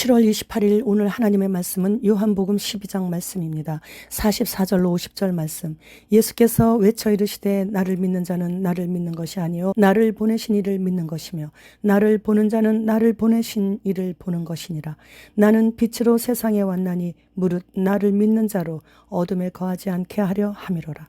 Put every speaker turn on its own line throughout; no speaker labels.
7월 28일 오늘 하나님의 말씀은 요한복음 12장 말씀입니다. 44절로 50절 말씀. 예수께서 외쳐 이르시되 나를 믿는 자는 나를 믿는 것이 아니요 나를 보내신 이를 믿는 것이며 나를 보는 자는 나를 보내신 이를 보는 것이니라. 나는 빛으로 세상에 왔나니 무릇 나를 믿는 자로 어둠에 거하지 않게 하려 함이로라.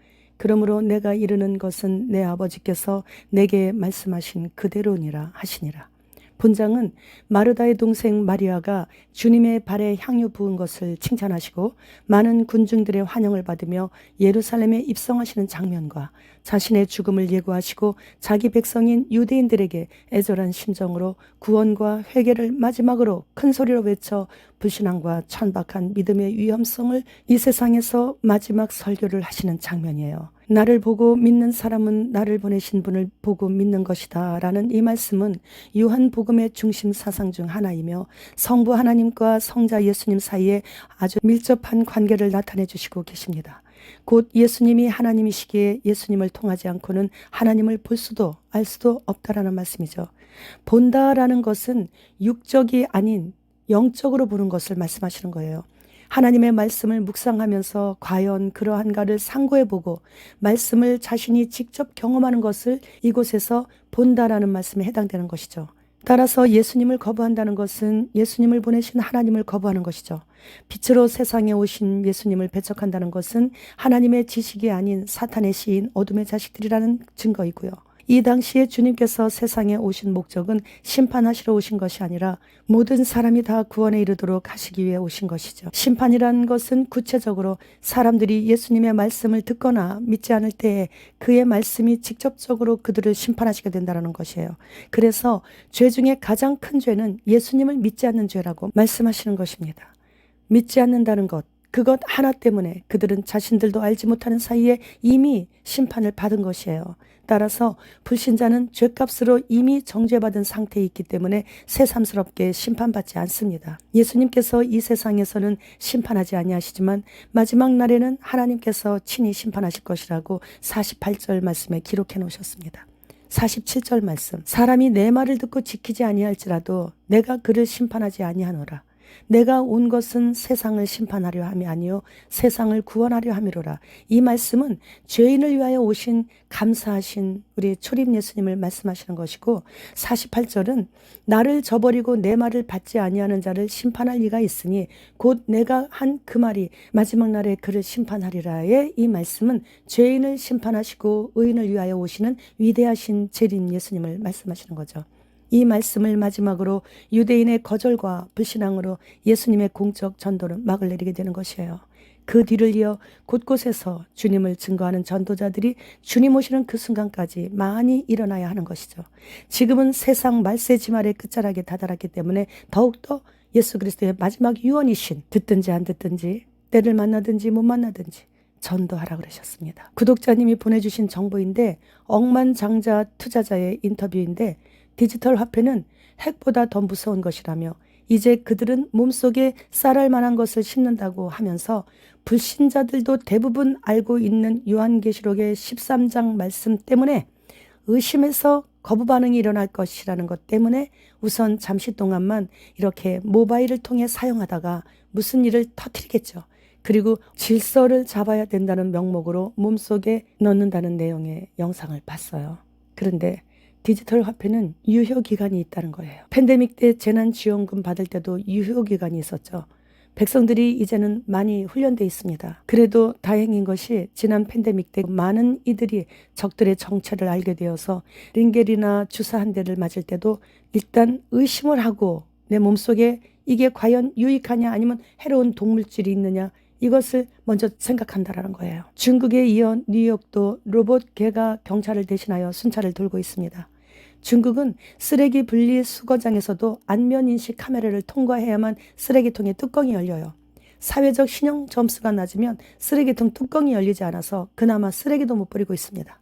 그러므로 내가 이르는 것은 내 아버지께서 내게 말씀하신 그대로니라 하시니라. 본장은 마르다의 동생 마리아가 주님의 발에 향유 부은 것을 칭찬하시고 많은 군중들의 환영을 받으며 예루살렘에 입성하시는 장면과 자신의 죽음을 예고하시고 자기 백성인 유대인들에게 애절한 심정으로 구원과 회개를 마지막으로 큰 소리로 외쳐 불신앙과 천박한 믿음의 위험성을 이 세상에서 마지막 설교를 하시는 장면이에요. 나를 보고 믿는 사람은 나를 보내신 분을 보고 믿는 것이다. 라는 이 말씀은 요한복음의 중심 사상 중 하나이며 성부 하나님과 성자 예수님 사이에 아주 밀접한 관계를 나타내 주시고 계십니다. 곧 예수님이 하나님이시기에 예수님을 통하지 않고는 하나님을 볼 수도 알 수도 없다라는 말씀이죠. 본다라는 것은 육적이 아닌 영적으로 보는 것을 말씀하시는 거예요. 하나님의 말씀을 묵상하면서 과연 그러한가를 상고해 보고 말씀을 자신이 직접 경험하는 것을 이곳에서 본다라는 말씀에 해당되는 것이죠. 따라서 예수님을 거부한다는 것은 예수님을 보내신 하나님을 거부하는 것이죠. 빛으로 세상에 오신 예수님을 배척한다는 것은 하나님의 지식이 아닌 사탄의 시인 어둠의 자식들이라는 증거이고요. 이 당시에 주님께서 세상에 오신 목적은 심판하시러 오신 것이 아니라 모든 사람이 다 구원에 이르도록 하시기 위해 오신 것이죠. 심판이라는 것은 구체적으로 사람들이 예수님의 말씀을 듣거나 믿지 않을 때에 그의 말씀이 직접적으로 그들을 심판하시게 된다는 것이에요. 그래서 죄 중에 가장 큰 죄는 예수님을 믿지 않는 죄라고 말씀하시는 것입니다. 믿지 않는다는 것, 그것 하나 때문에 그들은 자신들도 알지 못하는 사이에 이미 심판을 받은 것이에요. 따라서 불신자는 죄값으로 이미 정죄받은 상태에 있기 때문에 새삼스럽게 심판받지 않습니다. 예수님께서 이 세상에서는 심판하지 아니하시지만 마지막 날에는 하나님께서 친히 심판하실 것이라고 48절 말씀에 기록해 놓으셨습니다. 47절 말씀 사람이 내 말을 듣고 지키지 아니할지라도 내가 그를 심판하지 아니하노라. 내가 온 것은 세상을 심판하려 함이 아니요 세상을 구원하려 함이로라. 이 말씀은 죄인을 위하여 오신 감사하신 우리 초림 예수님을 말씀하시는 것이고 48절은 나를 저버리고 내 말을 받지 아니하는 자를 심판할 리가 있으니 곧 내가 한 그 말이 마지막 날에 그를 심판하리라의 이 말씀은 죄인을 심판하시고 의인을 위하여 오시는 위대하신 재림 예수님을 말씀하시는 거죠. 이 말씀을 마지막으로 유대인의 거절과 불신앙으로 예수님의 공적 전도는 막을 내리게 되는 것이에요. 그 뒤를 이어 곳곳에서 주님을 증거하는 전도자들이 주님 오시는 그 순간까지 많이 일어나야 하는 것이죠. 지금은 세상 말세 지말의 끝자락에 다다랐기 때문에 더욱더 예수 그리스도의 마지막 유언이신 듣든지 안 듣든지 때를 만나든지 못 만나든지 전도하라 그러셨습니다. 구독자님이 보내주신 정보인데 억만장자 투자자의 인터뷰인데 디지털 화폐는 핵보다 더 무서운 것이라며 이제 그들은 몸속에 쌀알 만한 것을 심는다고 하면서 불신자들도 대부분 알고 있는 요한계시록의 13장 말씀 때문에 의심해서 거부 반응이 일어날 것이라는 것 때문에 우선 잠시 동안만 이렇게 모바일을 통해 사용하다가 무슨 일을 터뜨리겠죠. 그리고 질서를 잡아야 된다는 명목으로 몸속에 넣는다는 내용의 영상을 봤어요. 그런데 디지털 화폐는 유효 기간이 있다는 거예요. 팬데믹 때 재난 지원금 받을 때도 유효 기간이 있었죠. 백성들이 이제는 많이 훈련돼 있습니다. 그래도 다행인 것이 지난 팬데믹 때 많은 이들이 적들의 정체를 알게 되어서 링겔이나 주사 한 대를 맞을 때도 일단 의심을 하고 내 몸속에 이게 과연 유익하냐 아니면 해로운 동물질이 있느냐 이것을 먼저 생각한다라는 거예요. 중국에 이어 뉴욕도 로봇 개가 경찰을 대신하여 순찰을 돌고 있습니다. 중국은 쓰레기 분리 수거장에서도 안면 인식 카메라를 통과해야만 쓰레기통의 뚜껑이 열려요. 사회적 신용 점수가 낮으면 쓰레기통 뚜껑이 열리지 않아서 그나마 쓰레기도 못 버리고 있습니다.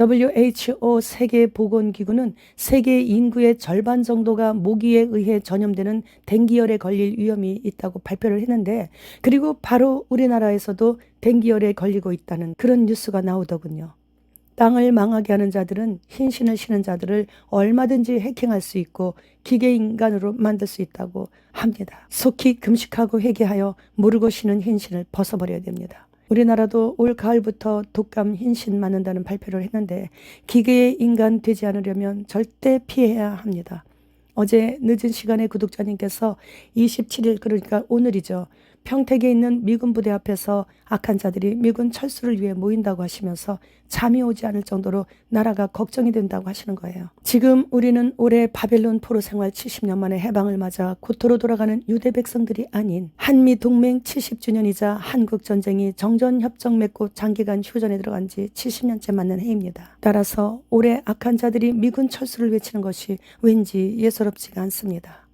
WHO 세계보건기구는 세계 인구의 절반 정도가 모기에 의해 전염되는 댕기열에 걸릴 위험이 있다고 발표를 했는데 그리고 바로 우리나라에서도 댕기열에 걸리고 있다는 그런 뉴스가 나오더군요. 땅을 망하게 하는 자들은 흰신을 신은 자들을 얼마든지 해킹할 수 있고 기계 인간으로 만들 수 있다고 합니다. 속히 금식하고 회개하여 모르고 신은 흰신을 벗어버려야 됩니다. 우리나라도 올 가을부터 독감 흰신 맞는다는 발표를 했는데 기계의 인간 되지 않으려면 절대 피해야 합니다. 어제 늦은 시간에 구독자님께서 27일 그러니까 오늘이죠. 평택에 있는 미군 부대 앞에서 악한 자들이 미군 철수를 위해 모인다고 하시면서 잠이 오지 않을 정도로 나라가 걱정이 된다고 하시는 거예요. 지금 우리는 올해 바벨론 포로 생활 70년 만에 해방을 맞아 고토로 돌아가는 유대 백성들이 아닌 한미 동맹 70주년이자 한국 전쟁이 정전 협정 맺고 장기간 휴전에 들어간 지 70년째 맞는 해입니다. 따라서 올해 악한 자들이 미군 철수를 외치는 것이 왠지 예사롭지가 않습니다.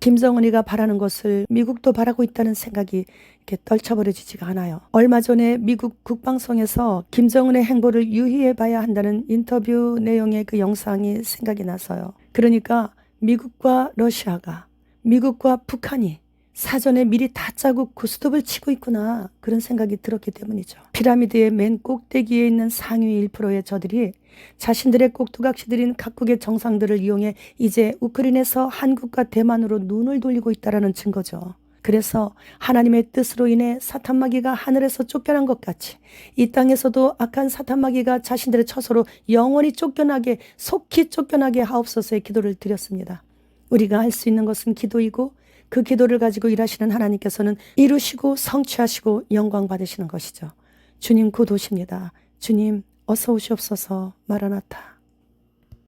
김정은이가 바라는 것을 미국도 바라고 있다는 생각이 이렇게 떨쳐버려지지가 않아요. 얼마 전에 미국 국방성에서 김정은의 행보를 유의해 봐야 한다는 인터뷰 내용의 그 영상이 생각이 나서요. 그러니까 미국과 러시아가 미국과 북한이 사전에 미리 다 짜고 고스톱을 치고 있구나 그런 생각이 들었기 때문이죠. 피라미드의 맨 꼭대기에 있는 상위 1%의 저들이 자신들의 꼭두각시들인 각국의 정상들을 이용해 이제 우크라이나에서 한국과 대만으로 눈을 돌리고 있다라는 증거죠. 그래서 하나님의 뜻으로 인해 사탄마귀가 하늘에서 쫓겨난 것 같이 이 땅에서도 악한 사탄마귀가 자신들의 처소로 영원히 쫓겨나게 속히 쫓겨나게 하옵소서의 기도를 드렸습니다. 우리가 할 수 있는 것은 기도이고 그 기도를 가지고 일하시는 하나님께서는 이루시고 성취하시고 영광 받으시는 것이죠. 주님 곧 오십니다. 주님 어서 오시옵소서 마라나타.